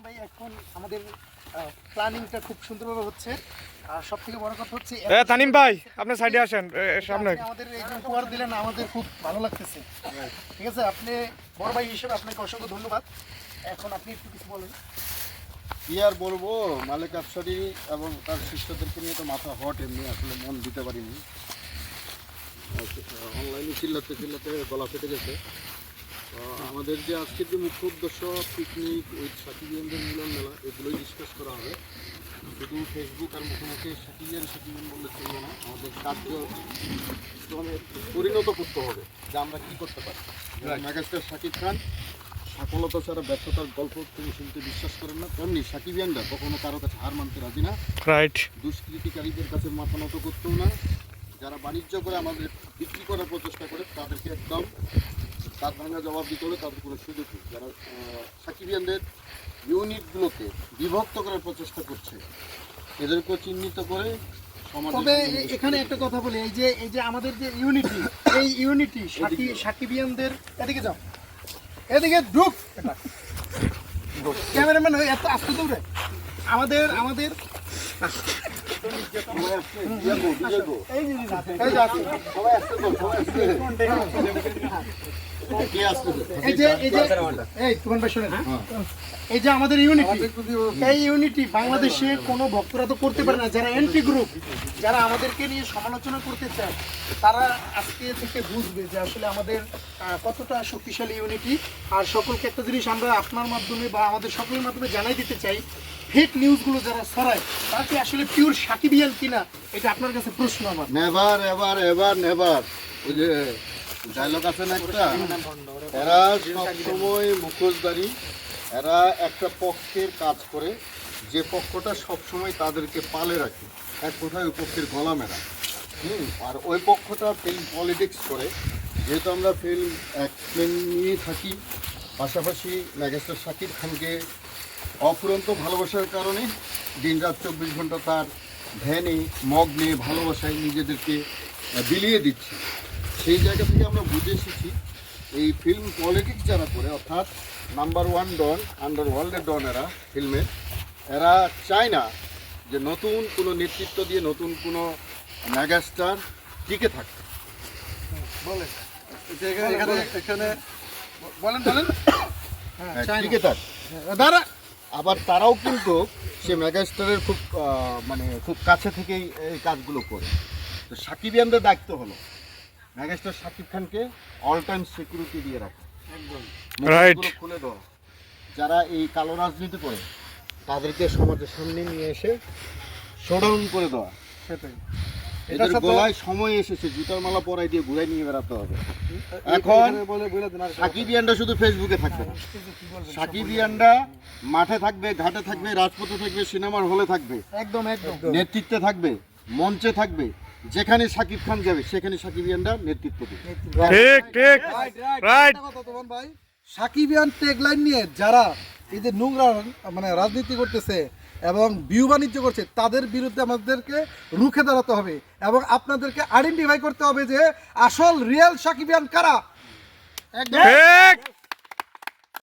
তপন ভাই এখন আমাদের প্ল্যানিংটা খুব সুন্দরভাবে হচ্ছে। আর সব থেকে বড় কথা হচ্ছে এ তানিম ভাই আপনি সাইডে আসেন এ, এ, সামনে। আমাদের এই যে উপহার দিলেন আমাদের খুব ভালো লাগতেছে। ঠিক আছে আপনি বড় ভাই হিসেবে আপনাকে অসংখ্য ধন্যবাদ। এখন আপনি একটু কিছু বলেন। কি আর বলব? মালিক আফসারি এবং তার শিষ্যদেরকে নিয়ে তো মাথা হট এমনি আসলে মন দিতে পারিনি। অনলাইনে চিল্লাতে চিল্লাতে গলা ফেটে গেছে। আমাদের যে আজকের যে মুখ্য উদ্দেশ্য পিকনিক ওই সাকিবিয়ানদের মিলন মেলা এগুলোই ডিসকাস করা হবে। শুধু ফেসবুক আর মুখে মুখে সাকিবিয়ান সাকিবিয়ান বললে চলবে না আমাদের কার্য মানে পরিণত করতে হবে যে আমরা কী করতে পারি। মেগাস্টার শাকিব খান সফলতা ছাড়া ব্যর্থতার গল্প তিনি শুনতে বিশ্বাস করেন না তেমনি সাকিবিয়ানরা কখনো কারও কাছে হার মানতে রাজি না। রাইট দুষ্কৃতিকারীদের কাছে মাথা নত করতেও না। যারা বাণিজ্য করে আমাদের বিক্রি করার প্রচেষ্টা করে তাদেরকে একদম তার ভাঙা জবাব দিতে হবে তাদের কোনো সুযোগ নেই। যারা সাকিবিয়ানদের ইউনিটগুলোকে বিভক্ত করার প্রচেষ্টা করছে এদেরকেও চিহ্নিত করে তবে এখানে একটা কথা বলি এই যে এই যে আমাদের যে ইউনিটি এই ইউনিটি সাকি সাকিবিয়ানদের এদিকে যাও। এদিকে ঢুক। ক্যামেরাম্যান এত আস্তে দৌড়ে। আমাদের আমাদের সবাই আসছে, বিয়াগো, বিয়াগো। এই যে এই যে আছে। সবাই আসছে তো, সবাই আসছে। কে আসতেছে? এই যে এই যে এই তোমার ভাই শোনেন এই যে আমাদের ইউনিটি এই ইউনিটি বাংলাদেশে কোনো ভক্তরা তো করতে পারে না যারা এন্টি গ্রুপ যারা আমাদেরকে নিয়ে সমালোচনা করতে চায় তারা আজকে থেকে বুঝবে যে আসলে আমাদের কতটা শক্তিশালী ইউনিটি আর সকলকে একটা জিনিস আমরা আপনার মাধ্যমে বা আমাদের সকলের মাধ্যমে জানাই দিতে চাই ফেক নিউজগুলো যারা ছড়ায়, তারা কি আসলে পিওর সাকিবিয়ান কিনা? এটা আপনার কাছে প্রশ্ন আমার। নেভার এভার এভার নেভার ওই যে ডায়লগ আছে না একটা? এরা সবসময় মুখোশধারী। এরা একটা পক্ষের কাজ করে। যে পক্ষটা সবসময় তাদেরকে পালে রাখে। এক কোথায় ওই পক্ষের গলা মেরা হুম, আর ওই পক্ষটা ফিল্ম পলিটিক্স করে। যেহেতু আমরা ফিল্ম এক্সপ্লেন নিয়ে থাকি, পাশাপাশি ম্যাগেস্টার শাকিব খানকে অফুরন্ত ভালোবাসার কারণে দিনরাত চব্বিশ ঘণ্টা তার ধ্যানে মগ্নে ভালোবাসায় নিজেদেরকে বিলিয়ে দিচ্ছে। সেই জায়গা থেকে আমরা বুঝে এসেছি এই ফিল্ম পলিটিক্স যারা করে অর্থাৎ নাম্বার ওয়ান ডন আন্ডার ওয়ার্ল্ডের ডন এরা ফিল্মের এরা চায় না যে নতুন কোনো নেতৃত্ব দিয়ে নতুন কোনো মেগাস্টার টিকে থাকতে বলেন। এখানে এখানে বলেন। বলেন হ্যাঁ। টিকে থাক। দাঁড়া। আবার তারাও কিন্তু সে মেগাস্টারের খুব মানে খুব কাছে থেকেই এই কাজগুলো করে। তো সাকিবিয়ানদের দায়িত্ব হলো মেগাস্টার সাকিব খানকে অল টাইম সিকিউরিটি দিয়ে রাখে। একদম। খুলে দেওয়া। যারা এই কালো রাজনীতি করে তাদেরকে সমাজের সামনে নিয়ে এসে শোডাউন করে দেওয়া। সেটাই। এদের গলায় সময় এসেছে জুতার মালা পরাই দিয়ে ঘুরাই নিয়ে বেড়াতে হবে। এখন সাকিবিয়ানরা শুধু ফেসবুকে থাকবে না। সাকিবিয়ানরা মাঠে থাকবে ঘাটে থাকবে রাজপথে থাকবে সিনেমার হলে থাকবে একদম একদম। নেতৃত্বে থাকবে মঞ্চে থাকবে যেখানে সাকিব খান যাবে সেখানে সাকিবিয়ানরা নেতৃত্ব দেবে। ঠিক ঠিক রাইট ভাই। সাকিবিয়ান টেগলাইন নিয়ে যারা এই যে নোংরা মানে রাজনীতি করতেছে এবং বিউ বাণিজ্য করছে, তাদের বিরুদ্ধে আমাদেরকে রুখে দাঁড়াতে হবে এবং আপনাদেরকে আইডেন্টিফাই করতে হবে যে আসল রিয়েল সাকিবিয়ান কারা?